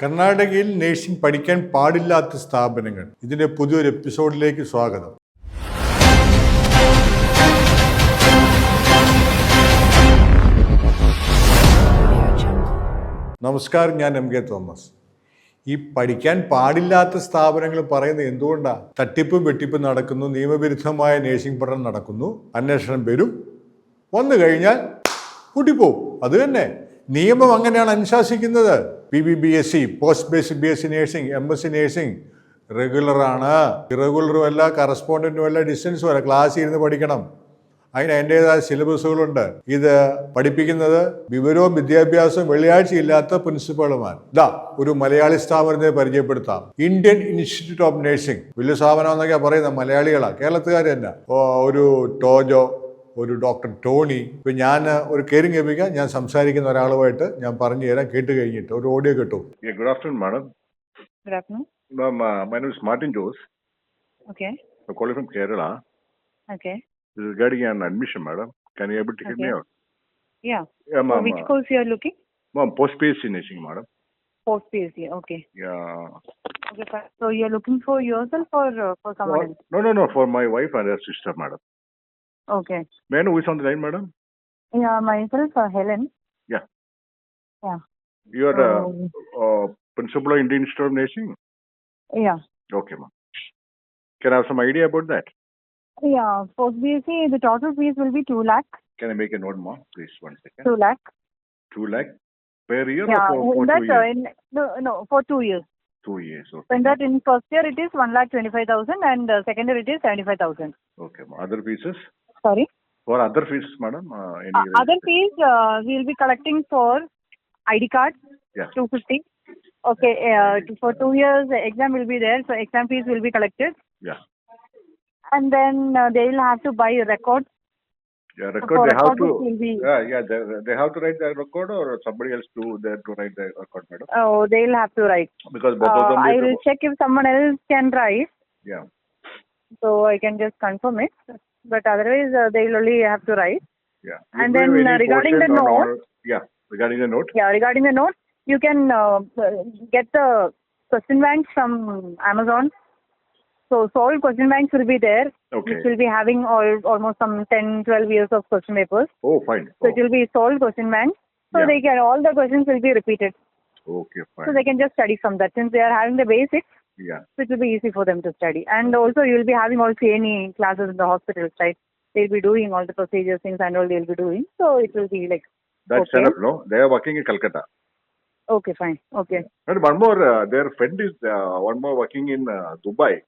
കർണാടകയിൽ നേഴ്സിംഗ് പഠിക്കാൻ പാടില്ലാത്ത സ്ഥാപനങ്ങൾ. ഇതിന്റെ പുതിയൊരു എപ്പിസോഡിലേക്ക് സ്വാഗതം. നമസ്കാരം ഞാൻ എം കെ തോമസ്. ഈ പഠിക്കാൻ പാടില്ലാത്ത സ്ഥാപനങ്ങൾ പറയുന്നത് എന്തുകൊണ്ടാണ് തട്ടിപ്പും വെട്ടിപ്പും നടക്കുന്നു നിയമവിരുദ്ധമായ നേഴ്സിംഗ് പഠനം നടക്കുന്നു അന്വേഷണം വരും. വന്നു കഴിഞ്ഞാൽ കൂട്ടിപ്പോവും അത് തന്നെ. നിയമം അങ്ങനെയാണ് അനുശാസിക്കുന്നത്. P B B S C post basic B S C nursing M S C nursing റെഗുലറാണ് ഇറഗുലറും അല്ല കറസ്പോണ്ടന്റും അല്ല ഡിസ്റ്റൻസും അല്ല ക്ലാസ്സിൽ ഇരുന്ന് പഠിക്കണം. അതിന് അതിന്റെതായ സിലബസുകളുണ്ട് ഇത് പഠിപ്പിക്കുന്നത് വിവരവും വിദ്യാഭ്യാസവും വെള്ളിയാഴ്ച ഇല്ലാത്ത പ്രിൻസിപ്പളുമാർ ഇതാ ഒരു മലയാളി സ്ഥാപനത്തെ പരിചയപ്പെടുത്താം. ഇന്ത്യൻ ഇൻസ്റ്റിറ്റ്യൂട്ട് ഓഫ് നഴ്സിംഗ് വലിയ സ്ഥാപനം എന്നൊക്കെയാണ് പറയുന്നത് മലയാളികളാണ് കേരളത്തുകാർ തന്നെ. ഒരു ടോജോ ഒരു ഡോക്ടർ ടോണി. ഇപ്പൊ ഞാൻ ഒരു കേരി കേൾപ്പിക്കാം ഞാൻ സംസാരിക്കുന്ന ഒരാളുമായിട്ട് ഞാൻ പറഞ്ഞു തരാം കേട്ട് കഴിഞ്ഞിട്ട്. ഒരു ഓഡിയോ കേട്ടോ. Martin Jose Kerala admission madam madam madam okay four four four four no no my wife sister Okay. May I know who is on the line, madam? Yeah, myself, uh, Helen. Yeah. Yeah. You are the Um, uh, principal of Indian Institute of Nursing? Yeah. Okay, ma'am. Can I have some idea about that? Yeah. Post BSc, the total fees will be two lakh. Can I make a note, ma'am? Please, one second. Two lakh. Two lakh per year Yeah. or for, for that, two uh, years? in, no, no, for two years. Two years, okay. In that, in first year it is one lakh twenty five thousand, and uh, second year it is seventy five thousand. Okay, ma'am. Other pieces? Sorry. For other fees, madam? Uh, any Uh, other fees uh, we will be collecting for ID card, Yeah. 250. Okay, uh, for two years the exam will be there, so exam fees will be collected. Yeah. And then uh, they will have to buy records. Yeah, record they have to. be, Yeah, yeah, they, they have to write the record or somebody else do there to write the record, madam? oh, they will have to write. Because both Uh, of them I will check if someone else can write, Yeah, so I can just confirm it. But otherwise, uh, they will only have to write. yeah. And then, uh, regarding the note- Yeah, regarding the note? Yeah, regarding the notes, you can uh, get the question banks from Amazon. So solved question banks will be there, Okay. which will be having all, almost some 10, 12 years of question papers. Oh, fine. So Oh, it will be solved question banks. So Yeah. they can all the questions will be repeated. okay, fine. So they can just study from that. Since they are having the basics, Yeah, so it will be easy for them to study. And also you will be having all CNE classes in the hospitals, right? They'll be doing all the procedures, things and all they'll be doing. So it will be like, that's Okay. enough, no? They are working in Calcutta. okay, fine, okay. And one more, uh, their friend is uh, one more working in uh, Dubai.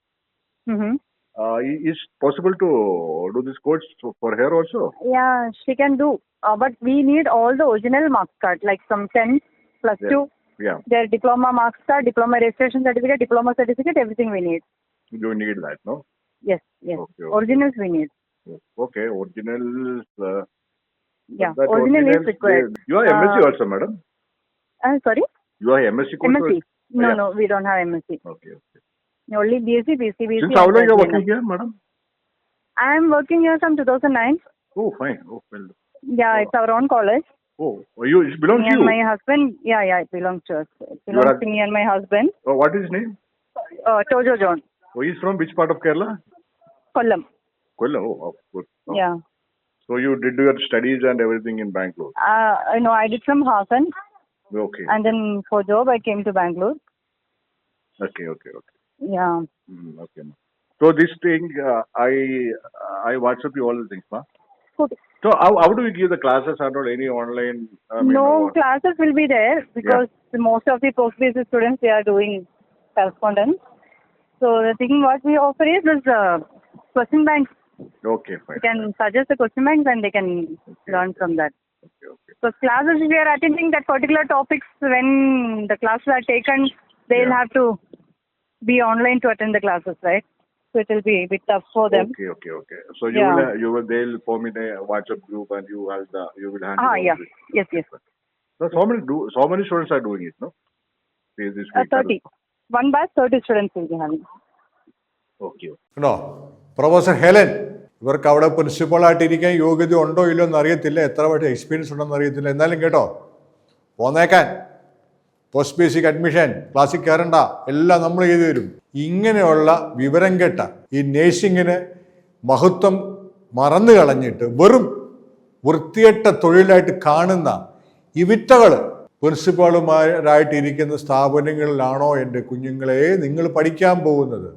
Mm-hmm. Uh, is possible to do this course for her also? Yeah, she can do. Uh, but we need all the original marks card, like some 10 plus Yeah. 2, Yeah, their diploma marks card, diploma registration certificate, diploma certificate, everything we need. you need that, no? Yes, yes. Okay, okay. Originals we need. Okay, originals. Uh, Yeah, original is originals, required. they- You are MSc Uh, also, madam? Uh, sorry? You are MSc? MSc? No, Yeah. no, we don't have MSc. Okay, okay. Only BSc, BSc, BC. Since how long you are working here, madam? I am working here from 2009. Oh, fine. Oh, well. Yeah, Oh. it's our own college. Oh, you, it belongs Me to and you. my husband, yeah, yeah, it belongs to us. It belongs to me and my husband. Oh, what is his name? Uh, Tojo John, Oh, he's from which part of Kerala? Kollam. Kollam. Oh, oh, good. Oh. Yeah. So you did your studies and everything in Bangalore. Uh, know I did from Hassan. Okay. And then for job, I came to Bangalore. Okay, okay, okay. Yeah. Mm, okay. So this thing, uh, I I WhatsApp you all the things, ma. Good. So how, how do we give the classes and all any online? I mean, no classes will be there because the most of the post-basic students they are doing correspondence. So the thing what we offer is this uh, question banks. Okay, fine. You fine. can suggest the question banks and they can learn from that. Okay, okay. So classes if we are attending that particular topics when the classes are taken, they'll Yeah. have to be online to attend the classes, right? So it will be a bit tough for them. Okay, okay, okay. So you Yeah. will uh, you will they'll form in a WhatsApp group and you have the you will handle. Ah, yeah. this. Yes, yes. So, how many do so many students are doing it, no? This this Uh, thirty. 30. One by 30 students will be having. Okay. No, Professor Helen. ഇവർക്ക് അവിടെ പ്രിൻസിപ്പളായിട്ടിരിക്കാൻ യോഗ്യത ഉണ്ടോ ഇല്ലയോ എന്ന് അറിയത്തില്ല എത്ര വർഷം experience ഉണ്ടോ അറിയത്തില്ല എന്നാലും കേട്ടോ പോന്നേക്കാൻ പോസ്റ്റ് ബേസിക് അഡ്മിഷൻ ക്ലാസ്സിൽ കയറണ്ട എല്ലാം നമ്മൾ ചെയ്തു തരും. ഇങ്ങനെയുള്ള വിവരം കേട്ട ഈ നേഴ്സിങ്ങിന് മഹത്വം മറന്നു കളഞ്ഞിട്ട് വെറും വൃത്തികെട്ട തൊഴിലായിട്ട് കാണുന്ന ഇവിറ്റകൾ പ്രിൻസിപ്പാളുമാരായിട്ടിരിക്കുന്ന സ്ഥാപനങ്ങളിലാണോ എന്റെ കുഞ്ഞുങ്ങളെ നിങ്ങൾ പഠിക്കാൻ പോകുന്നത്?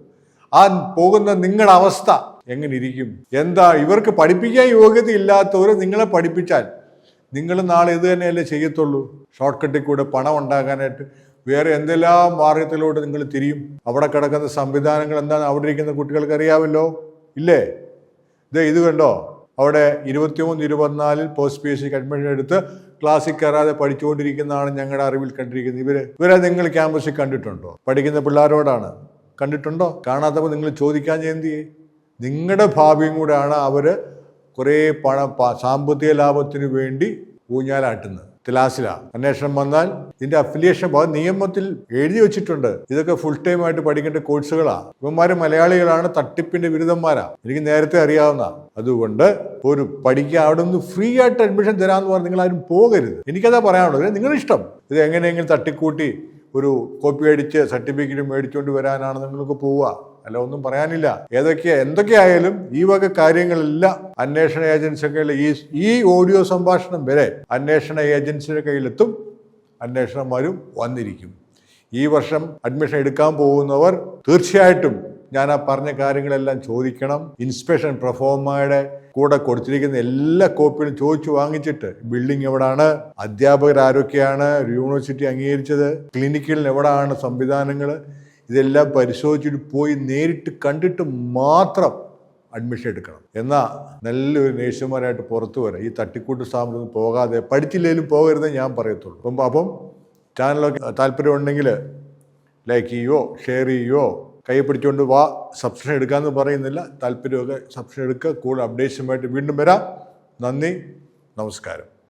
ആ പോകുന്ന നിങ്ങളുടെ അവസ്ഥ എങ്ങനെ ഇരിക്കും? എന്താ ഇവർക്ക് പഠിപ്പിക്കാൻ യോഗ്യത ഇല്ലാത്തവർ നിങ്ങളെ പഠിപ്പിച്ചാൽ നിങ്ങൾ നാളെ ഇത് തന്നെയല്ലേ ചെയ്യത്തുള്ളൂ? ഷോർട്ട് കട്ടിൽ കൂടെ പണം ഉണ്ടാക്കാനായിട്ട് വേറെ എന്തെല്ലാം മാർഗത്തിലൂടെ നിങ്ങൾ തിരിയും? അവിടെ കിടക്കുന്ന സംവിധാനങ്ങൾ എന്താണ്? അവിടെ ഇരിക്കുന്ന കുട്ടികൾക്ക് അറിയാമല്ലോ. ഇല്ലേ? ഇതേ ഇത് കണ്ടോ? അവിടെ ഇരുപത്തിമൂന്ന് ഇരുപത്തിനാലിൽ പോസ്റ്റ് പി എസ് സിക്ക് അഡ്മിഷൻ എടുത്ത് ക്ലാസ്സിൽ കയറാതെ പഠിച്ചുകൊണ്ടിരിക്കുന്നതാണ് ഞങ്ങളുടെ അറിവിൽ കണ്ടിരിക്കുന്നത്. ഇവർ ഇവരെ നിങ്ങൾ ക്യാമ്പസിൽ കണ്ടിട്ടുണ്ടോ? പഠിക്കുന്ന പിള്ളേരോടാണ്. കണ്ടിട്ടുണ്ടോ? കാണാത്തപ്പോൾ നിങ്ങൾ ചോദിക്കാൻ എന്ത് നിങ്ങളുടെ ഭാവിയും കൂടെയാണ് അവർ കുറേ പണം സാമ്പത്തിക ലാഭത്തിന് വേണ്ടി ഊഞ്ഞാലാട്ടുന്നത്. തിലാസില. അന്വേഷണം വന്നാൽ ഇതിന്റെ അഫിലിയേഷൻ നിയമത്തിൽ എഴുതി വെച്ചിട്ടുണ്ട്. ഇതൊക്കെ ഫുൾ ടൈം ആയിട്ട് പഠിക്കേണ്ട കോഴ്സുകളാ. ഇവന്മാര് മലയാളികളാണ് തട്ടിപ്പിന്റെ ബിരുദന്മാരാ. എനിക്ക് നേരത്തെ അറിയാവുന്ന. അതുകൊണ്ട് ഒരു പഠിക്കുക അവിടെ നിന്ന് ഫ്രീ ആയിട്ട് അഡ്മിഷൻ തരാമെന്ന് പറഞ്ഞാൽ നിങ്ങൾ ആരും പോകരുത്. എനിക്കതാ പറയാനുള്ളത്. നിങ്ങളുടെ ഇഷ്ടം ഇത് എങ്ങനെയെങ്കിലും തട്ടിക്കൂട്ടി ഒരു കോപ്പി അടിച്ച് സർട്ടിഫിക്കറ്റ് മേടിച്ചുകൊണ്ട് വരാനാണ് നിങ്ങൾക്ക് പോവുക. അല്ല ഒന്നും പറയാനില്ല. ഏതൊക്കെയാ എന്തൊക്കെയായാലും ഈ വക കാര്യങ്ങളെല്ലാം അന്വേഷണ ഏജൻസികളുടെ ഈ ഈ ഓഡിയോ സംഭാഷണം വരെ അന്വേഷണ ഏജൻസിയുടെ കയ്യിലെത്തും അന്വേഷണന്മാരും വന്നിരിക്കും. ഈ വർഷം അഡ്മിഷൻ എടുക്കാൻ പോകുന്നവർ തീർച്ചയായിട്ടും ഞാൻ ആ പറഞ്ഞ കാര്യങ്ങളെല്ലാം ചോദിക്കണം. ഇൻസ്പെക്ഷൻ പ്രഫോമയുടെ കൂടെ കൊടുത്തിരിക്കുന്ന എല്ലാ കോപ്പികളും ചോദിച്ചു വാങ്ങിച്ചിട്ട് ബിൽഡിംഗ് എവിടാണ് അധ്യാപകർ ആരൊക്കെയാണ് യൂണിവേഴ്സിറ്റി അംഗീകരിച്ചത് ക്ലിനിക്കിൽ എവിടാണ് സംവിധാനങ്ങൾ ഇതെല്ലാം പരിശോധിച്ചിട്ട് പോയി നേരിട്ട് കണ്ടിട്ട് മാത്രം അഡ്മിഷൻ എടുക്കണം. എന്നാൽ നല്ലൊരു നേഴ്സുമാരായിട്ട് പുറത്തു വരാം. ഈ തട്ടിക്കൂട്ട് സ്ഥാപനത്തിൽ പോകാതെ പഠിച്ചില്ലെങ്കിലും പോകരുതേ ഞാൻ പറയത്തുള്ളൂ. അപ്പം അപ്പം ചാനലൊക്കെ താല്പര്യമുണ്ടെങ്കിൽ ലൈക്ക് ചെയ്യുകയോ ഷെയർ ചെയ്യുകയോ കൈ പിടിച്ചുകൊണ്ട് വാ സബ്സ്ക്രിപ്ഷൻ എടുക്കാമെന്ന് പറയുന്നില്ല. താല്പര്യമൊക്കെ സബ്സ്ക്രിപ്ഷൻ എടുക്കുക. കൂടുതൽ അപ്ഡേഷനുമായിട്ട് വീണ്ടും വരാം. നന്ദി. നമസ്കാരം.